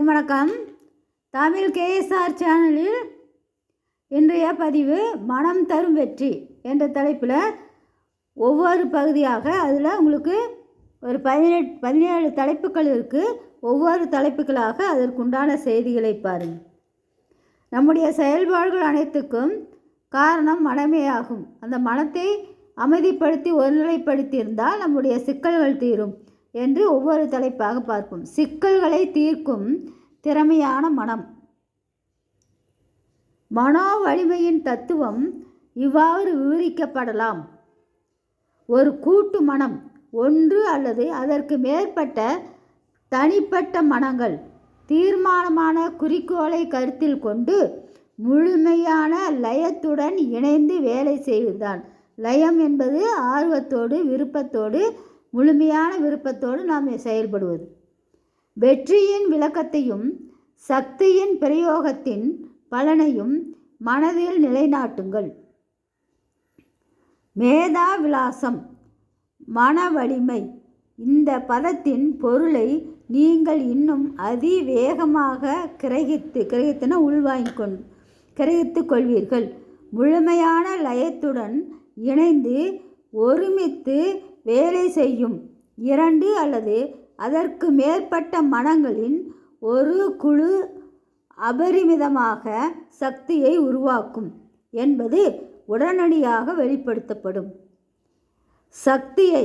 அனைவருக்கும் வணக்கம். தமிழ் கேஎஸ்ஆர் சேனலில் இன்றைய பதிவு மனம் தரும் வெற்றி என்ற தலைப்பில் ஒவ்வொரு பகுதியாக அதில் உங்களுக்கு ஒரு பதினெட்டு பதினேழு தலைப்புகள் இருக்குது ஒவ்வொரு தலைப்புகளாக அதற்குண்டான செய்திகளை பாருங்கள் நம்முடைய செயல்பாடுகள் அனைத்துக்கும் காரணம் மனமே ஆகும். அந்த மனத்தை அமைதிப்படுத்தி ஒருநிலைப்படுத்தி இருந்தால் நம்முடைய சிக்கல்கள் தீரும். என்று ஒவ்வொரு தலைப்பாக பார்ப்போம். சிக்கல்களை தீர்க்கும் திறமையான மனம். மனோ வலிமையின் தத்துவம் இவ்வாறு விவரிக்கப்படலாம். ஒரு கூட்டு மனம் ஒன்று அல்லது அதற்கு மேற்பட்ட தனிப்பட்ட மனங்கள் தீர்மானமான குறிக்கோளை கருத்தில் கொண்டு முழுமையான லயத்துடன் இணைந்து வேலை செய்வதுதான். லயம் என்பது ஆர்வத்தோடு விருப்பத்தோடு முழுமையான விருப்பத்தோடு நாம் செயல்படுவது. வெற்றியின் விளக்கத்தையும் சக்தியின் பிரயோகத்தின் பலனையும் மனதில் நிலைநாட்டுங்கள். மேதா விலாசம் மன வலிமை இந்த பதத்தின் பொருளை நீங்கள் இன்னும் அதிவேகமாக கிரகித்து கிரகித்தன உள்வாங்கிக் கொண் கிரகித்து கொள்வீர்கள். முழுமையான லயத்துடன் இணைந்து ஒருமித்து வேலை செய்யும். இரண்டு அல்லது அதற்கு மேற்பட்ட மனங்களின் ஒரு குழு அபரிமிதமாக சக்தியை உருவாக்கும் என்பது உடனடியாக வெளிப்படுத்தப்படும். சக்தியை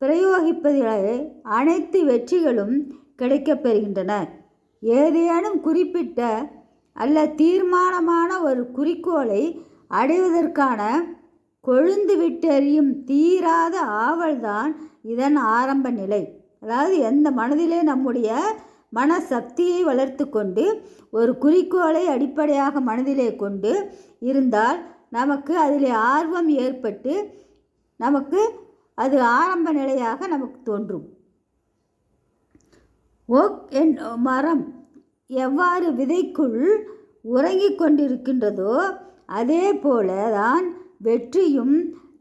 பிரயோகிப்பதிலே அனைத்து வெற்றிகளும் கிடைக்கப்பெறுகின்றன ஏதேனும் குறிப்பிட்ட அல்ல தீர்மானமான ஒரு குறிக்கோளை அடைவதற்கான கொழுந்து விட்டெறியும் தீராத ஆவல்தான் இதன் ஆரம்ப நிலை. அதாவது எந்த மனதிலே நம்முடைய மனசக்தியை வளர்த்து கொண்டு ஒரு குறிக்கோளை அடிப்படையாக மனதிலே கொண்டு இருந்தால் நமக்கு அதில் ஆர்வம் ஏற்பட்டு நமக்கு அது ஆரம்ப நிலையாக நமக்கு தோன்றும். ஓக் என் மரம் எவ்வாறு விதைக்குள் உறங்கிக் கொண்டிருக்கின்றதோ அதே போல தான் வெற்றியும்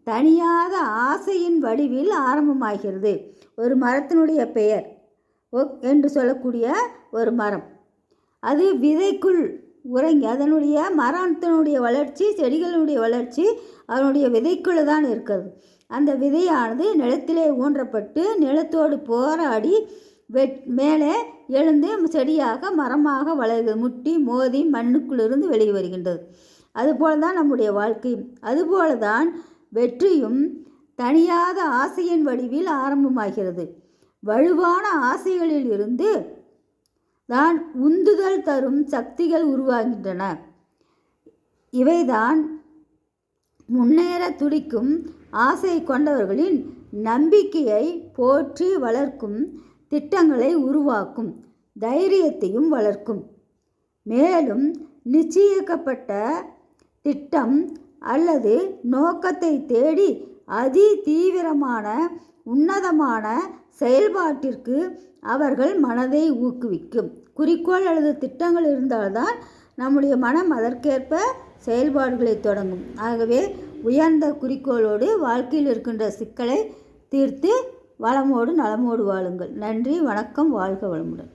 தனியாத ஆசையின் வடிவில் ஆரம்பமாகிறது. ஒரு மரத்தினுடைய பெயர் ஒக் என்று சொல்லக்கூடிய ஒரு மரம். அது விதைக்குள் உறங்கி அதனுடைய மரத்தினுடைய வளர்ச்சி செடிகளுடைய வளர்ச்சி அதனுடைய விதைக்குள்ளே தான் இருக்கிறது. அந்த விதையானது நிலத்திலே ஊன்றப்பட்டு நிலத்தோடு போராடி வெட் மேலே எழுந்து செடியாக மரமாக வளர்கிறது. முட்டி மோதி மண்ணுக்குள்ளிருந்து வெளியே வருகின்றது. அதுபோல தான் நம்முடைய வாழ்க்கையும் அதுபோல தான் வெற்றியும் தனியாத ஆசையின் வடிவில் ஆரம்பமாகிறது. வலுவான ஆசைகளில் இருந்து தான் உந்துதல் தரும் சக்திகள் உருவாகின்றன. இவைதான் முன்னேற துடிக்கும் ஆசை கொண்டவர்களின் நம்பிக்கையை போற்றி வளர்க்கும் திட்டங்களை உருவாக்கும் தைரியத்தையும் வளர்க்கும். மேலும் நிச்சயிக்கப்பட்ட திட்டம் அல்லது நோக்கத்தை தேடி அதி தீவிரமான உன்னதமான செயல்பாட்டிற்கு அவர்கள் மனதை ஊக்குவிக்கும். குறிக்கோள் அல்லது திட்டங்கள் இருந்தால்தான் நம்முடைய மனம் அதற்கேற்ப செயல்பாடுகளை தொடங்கும். ஆகவே உயர்ந்த குறிக்கோளோடு வாழ்க்கையில் இருக்கின்ற சிக்கலை தீர்த்து வளமோடு நலமோடு வாழுங்கள். நன்றி வணக்கம் வாழ்க வளமுடன்.